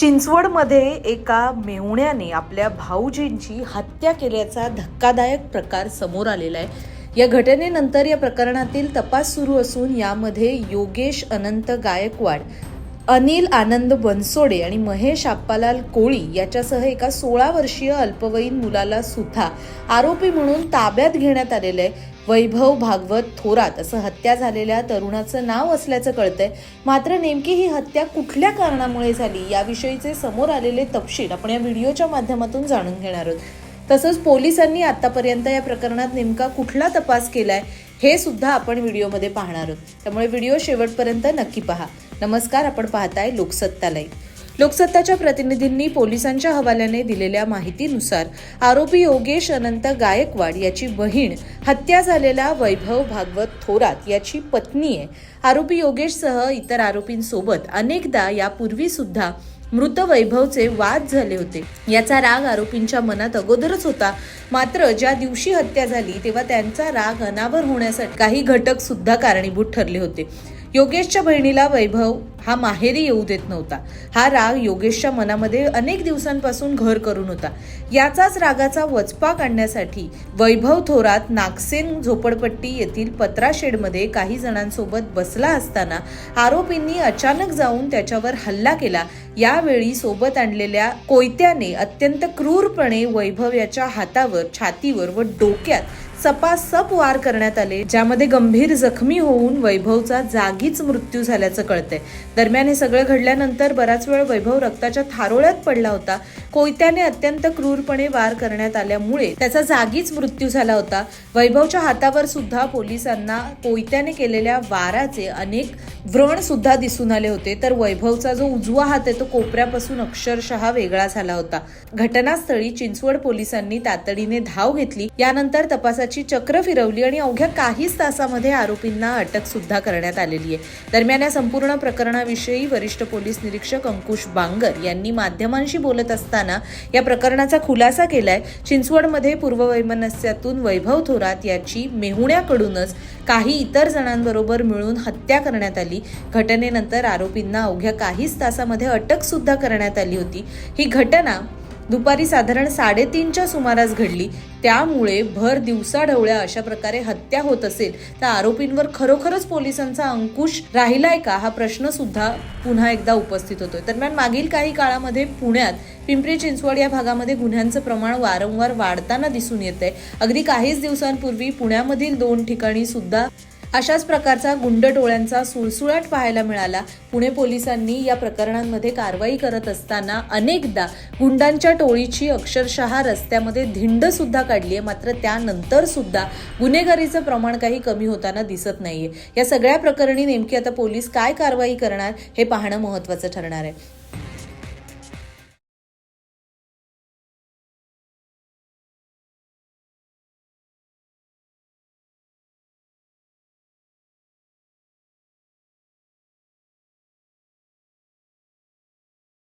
चिंचवडमध्ये एका मेहुण्याने आपल्या भाऊजींची हत्या केल्याचा धक्कादायक प्रकार समोर आलेला आहे. या घटनेनंतर या प्रकरणातील तपास सुरू असून यामध्ये योगेश अनंत गायकवाड अनिल आनंद बनसोडे आणि महेश आप्पालाल कोळी याच्यासह एका सोळा वर्षीय अल्पवयीन मुलाला सुद्धा आरोपी म्हणून ताब्यात घेण्यात आलेलं आहे. वैभव भागवत थोरात असं हत्या झालेल्या तरुणाचं नाव असल्याचं कळतंय. मात्र नेमकी ही हत्या कुठल्या कारणामुळे झाली याविषयीचे समोर आलेले तपशील आपण या व्हिडिओच्या माध्यमातून जाणून घेणार आहोत. तसंच पोलिसांनी आतापर्यंत या प्रकरणात नेमका कुठला तपास केलाय हे सुद्धा आपण व्हिडिओमध्ये पाहणार आहोत. त्यामुळे व्हिडिओ शेवटपर्यंत नक्की पहा. नमस्कार आपण पाहताय लोकसत्ता लाईव्ह लोकसत्ताच्या प्रतिनिधींनी पोलिसांच्या हवाल्याने दिलेल्या माहितीनुसार आरोपी योगेश अनंत गायकवाड याची बहीण हत्या झालेला वैभव भागवत थोरात याची पत्नी आहे. आरोपी योगेशसह इतर आरोपींसोबत अनेकदा यापूर्वी सुद्धा मृत वैभवचे वाद झाले होते. याचा राग आरोपींच्या मनात अगोदरच होता. मात्र ज्या दिवशी हत्या झाली तेव्हा त्यांचा राग अनावर होण्यासाठी काही घटक सुद्धा कारणीभूत ठरले होते. योगेशच्या बहिणीला वैभव हा माहेरी येऊ देत नव्हता. हा राग योगेशच्या मनामध्ये अनेक दिवसांपासून घर करून होता. याचाच रागाचा वचपा काढण्यासाठी वैभव थोरात नागसेन झोपडपट्टी येथील पत्रा शेडमध्ये काही जणांसोबत बसला असताना आरोपींनी अचानक जाऊन त्याच्यावर हल्ला केला. यावेळी सोबत आणलेल्या कोयत्याने अत्यंत क्रूरपणे वैभव याच्या हातावर छातीवर व डोक्यात सपासप वार करण्यात आले ज्यामध्ये गंभीर जखमी होऊन वैभवचा जागीच मृत्यू झाल्याचं कळतंय. दरम्यान हे सगळं घडल्यानंतर बराच वेळ वैभव रक्ताच्या थारोळ्यात पडला होता. कोयत्याने अत्यंत क्रूरपणे वार करण्यात आल्यामुळे त्याचा जागीच मृत्यू झाला होता. वैभवच्या हातावर सुद्धा पोलिसांना कोयत्याने केलेल्या वाराचे अनेक व्रण सुद्धा दिसून आले होते. तर वैभवचा जो उजवा हात आहे तो कोपऱ्यापासून अक्षरशः वेगळा झाला होता. घटनास्थळी चिंचवड पोलिसांनी तातडीने धाव घेतली. यानंतर तपासाची चक्र फिरवली आणि अवघ्या काहीच तासामध्ये आरोपींना अटक सुद्धा करण्यात आलेली आहे. दरम्यान या संपूर्ण प्रकरणाविषयी वरिष्ठ पोलीस निरीक्षक अंकुश बांगर यांनी माध्यमांशी बोलत असताना या प्रकरणाचा खुलासा केलाय. चिंचवडमध्ये पूर्ववैमनस्यातून वैभव थोरात याची मेहुण्याकडूनच काही इतर जणांबरोबर मिळून हत्या करण्यात आली. घटनेनंतर आरोपींना अवघ्या काहीच तासामध्ये अटक सुद्धा करण्यात आली होती. ही घटना दुपारी साधारण साडेतीनच्या सुमारास घडली. त्यामुळे भर दिवसाढवळ्या अशा प्रकारे हत्या होत असेल तर आरोपींवर खरोखरच पोलिसांचा अंकुश राहिलाय का? हा प्रश्न सुद्धा पुन्हा एकदा उपस्थित होतोय. दरम्यान मागील काही काळामध्ये पुण्यात पिंपरी चिंचवड या भागामध्ये गुन्ह्यांचं प्रमाण वारंवार वाढताना दिसून येत आहे अगदी काहीच दिवसांपूर्वी पुण्यामधील दोन ठिकाणी सुद्धा अशाच प्रकारचा गुंड टोळ्यांचा सुळसुळाट पाहायला मिळाला. पुणे पोलिसांनी या प्रकरणांमध्ये कारवाई करत असताना अनेकदा गुंडांच्या टोळीची अक्षरशः रस्त्यामध्ये धिंड सुद्धा काढली आहे. मात्र त्यानंतर सुद्धा गुन्हेगारीचं प्रमाण काही कमी होताना दिसत नाहीये. या सगळ्या प्रकरणी नेमकी आता पोलीस काय कारवाई करणार हे पाहणं महत्वाचं ठरणार आहे.